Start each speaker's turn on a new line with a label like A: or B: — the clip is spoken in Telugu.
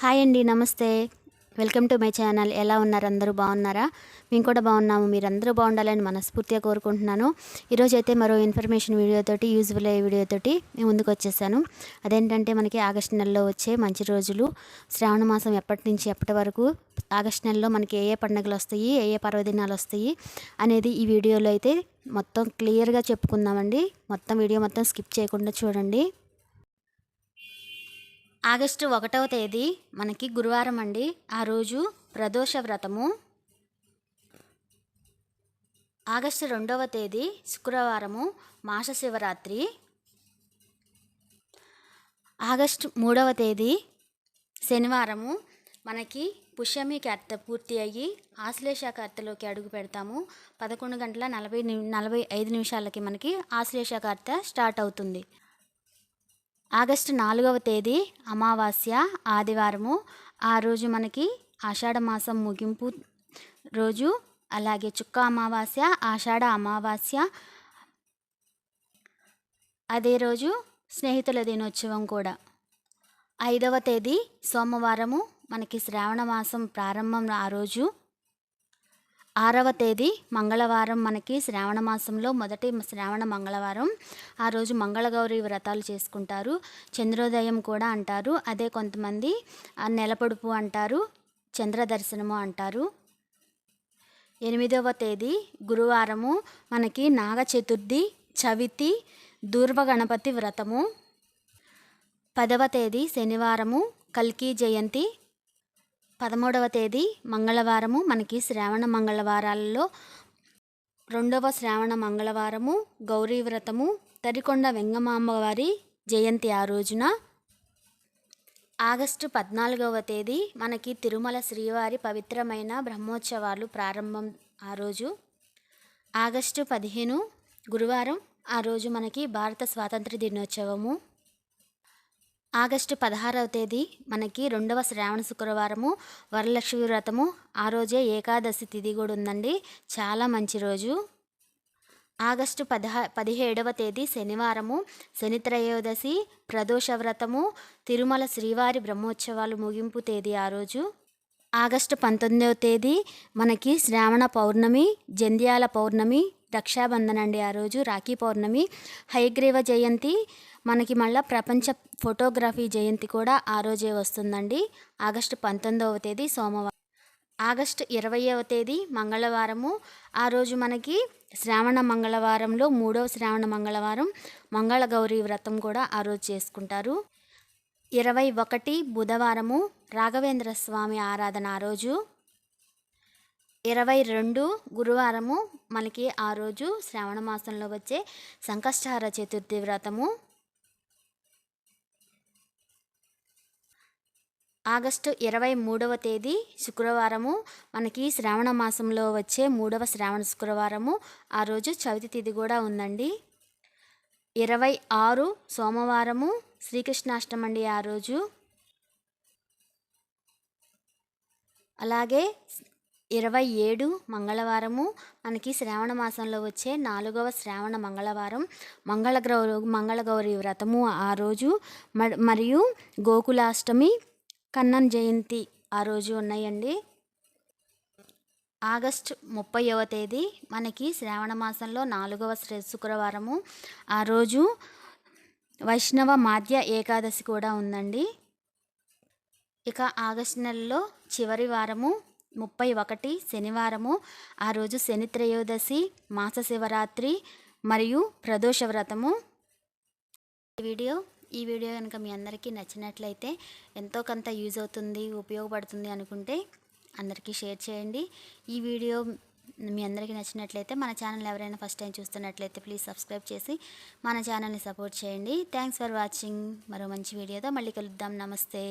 A: హాయ్ అండి నమస్తే. Welcome to my channel. ఎలా ఉన్నారు? అందరూ బాగున్నారా? మేము కూడా బాగున్నాము. మీరందరూ బాగుండాలని మనస్ఫూర్తిగా కోరుకుంటున్నాను. ఈరోజు అయితే మరో ఇన్ఫర్మేషన్ వీడియోతోటి యూజ్ఫుల్ అయ్యే వీడియోతోటి మేము ముందుకు వచ్చేసాను. అదేంటంటే మనకి ఆగస్ట్ నెలలో వచ్చే మంచి రోజులు. శ్రావణ మాసం ఎప్పటి నుంచి ఎప్పటి వరకు ఆగస్ట్ నెలలో మనకి ఏ ఏ పండుగలు వస్తాయి ఏ ఏ పర్వదినాలు వస్తాయి అనేది ఈ వీడియోలో అయితే మొత్తం క్లియర్గా చెప్పుకుందామండి. మొత్తం వీడియో మొత్తం స్కిప్ చేయకుండా చూడండి. ఆగస్టు ఒకటవ తేదీ మనకి గురువారం అండి. ఆ రోజు ప్రదోష వ్రతము. ఆగస్టు రెండవ తేదీ శుక్రవారము మాస శివరాత్రి ఆగస్టు మూడవ తేదీ శనివారము మనకి పుష్యమి కర్త పూర్తి అయ్యి ఆశ్లేష కర్తలోకి అడుగు పెడతాము. పదకొండు గంటల నలభై ని నలభై ఐదు నిమిషాలకి మనకి ఆశ్లేష కర్త స్టార్ట్ అవుతుంది. ఆగస్టు నాలుగవ తేదీ అమావాస్య ఆదివారము. ఆ రోజు మనకి ఆషాఢ మాసం ముగింపు రోజు. అలాగే చుక్క అమావాస్య ఆషాఢ అమావాస్య. అదే రోజు స్నేహితుల దినోత్సవం కూడా. ఐదవ తేదీ సోమవారము. మనకి శ్రావణ మాసం ప్రారంభం ఆ రోజు. ఆరవ తేదీ మంగళవారం మనకి శ్రావణ మాసంలో మొదటి శ్రావణ మంగళవారం. ఆ రోజు మంగళగౌరి వ్రతాలు చేసుకుంటారు. చంద్రోదయం కూడా అంటారు. అదే కొంతమంది ఆ నెలపొడుపు అంటారు. చంద్ర దర్శనము అంటారు. ఎనిమిదవ తేదీ గురువారము మనకి నాగ చతుర్థి చవితి దూర్వ గణపతి వ్రతము. పదవ తేదీ శనివారము కల్కి జయంతి పదమూడవ తేదీ మంగళవారము. మనకి శ్రావణ మంగళవారాలలో రెండవ శ్రావణ మంగళవారము గౌరీ వ్రతము తరికొండ వెంగమాంబవారి జయంతి ఆ రోజున. ఆగస్టు పద్నాలుగవ తేదీ మనకి తిరుమల శ్రీవారి పవిత్రమైన బ్రహ్మోత్సవాలు ప్రారంభం ఆ రోజు. ఆగస్టు పదిహేను గురువారం ఆ రోజు మనకి భారత స్వాతంత్ర దినోత్సవము. ఆగస్టు పదహారవ తేదీ మనకి రెండవ శ్రావణ శుక్రవారము వరలక్ష్మి వ్రతము. ఆ రోజే ఏకాదశి తిథి కూడా ఉందండి. చాలా మంచి రోజు. ఆగస్టు పదహా పదిహేడవ తేదీ శనివారము. శని త్రయోదశి ప్రదోష వ్రతము. తిరుమల శ్రీవారి బ్రహ్మోత్సవాలు ముగింపు తేదీ ఆ రోజు. ఆగస్టు పంతొమ్మిదవ తేదీ మనకి శ్రావణ పౌర్ణమి జంధ్యాల పౌర్ణమి రక్షాబంధన్ అండి ఆ రోజు రాఖీ పౌర్ణమి. హయగ్రీవ జయంతి మనకి మళ్ళీ ప్రపంచ ఫోటోగ్రఫీ జయంతి కూడా ఆ రోజే వస్తుందండి. ఆగస్టు పంతొమ్మిదవ తేదీ సోమవారం. ఆగస్టు ఇరవయవ తేదీ మంగళవారము. ఆ రోజు మనకి శ్రావణ మంగళవారంలో మూడవ శ్రావణ మంగళవారం మంగళగౌరి వ్రతం కూడా ఆ రోజు చేసుకుంటారు. ఇరవై ఒకటి బుధవారము రాఘవేంద్ర స్వామి ఆరాధన ఆ రోజు. ఇరవై రెండు గురువారము మనకి ఆ రోజు శ్రావణ మాసంలో వచ్చే సంకష్టహార చతుర్థి వ్రతము. ఆగస్టు ఇరవై మూడవ తేదీ శుక్రవారము మనకి శ్రావణ మాసంలో వచ్చే మూడవ శ్రావణ శుక్రవారము ఆ రోజు చవితి తిథి కూడా ఉందండి. ఇరవై ఆరు సోమవారము శ్రీకృష్ణాష్టమండి ఆ రోజు. అలాగే ఇరవై ఏడు మంగళవారము. మనకి శ్రావణ మాసంలో వచ్చే నాలుగవ శ్రావణ మంగళవారం. మంగళగ్రౌ మంగళగౌరి వ్రతము ఆ రోజు. మ- మరియు గోకులాష్టమి కన్నన్ జయంతి ఆ రోజు ఉన్నాయండి. ఆగస్ట్ ముప్పైవ తేదీ మనకి శ్రావణ మాసంలో నాలుగవ శుక్రవారము ఆ రోజు. వైష్ణవ మాధ్య ఏకాదశి కూడా ఉందండి. ఇక ఆగస్ట్ నెలలో చివరి వారము ముప్పై ఒకటి శనివారము ఆ రోజు శని త్రయోదశి మాస శివరాత్రి మరియు ప్రదోష వ్రతము. ఈ వీడియో ఈ వీడియో కనుక మీ అందరికీ నచ్చినట్లయితే ఎంతో కొంత యూజ్ అవుతుంది ఉపయోగపడుతుంది అనుకుంటే అందరికీ షేర్ చేయండి. ఈ వీడియో మీ అందరికీ నచ్చినట్లయితే మన ఛానల్ ఎవరైనా ఫస్ట్ టైం చూస్తున్నట్లయితే ప్లీజ్ సబ్స్క్రైబ్ చేసి మన ఛానల్ని సపోర్ట్ చేయండి. Thanks for watching. మరో మంచి వీడియోతో మళ్ళీ కలుద్దాం. నమస్తే.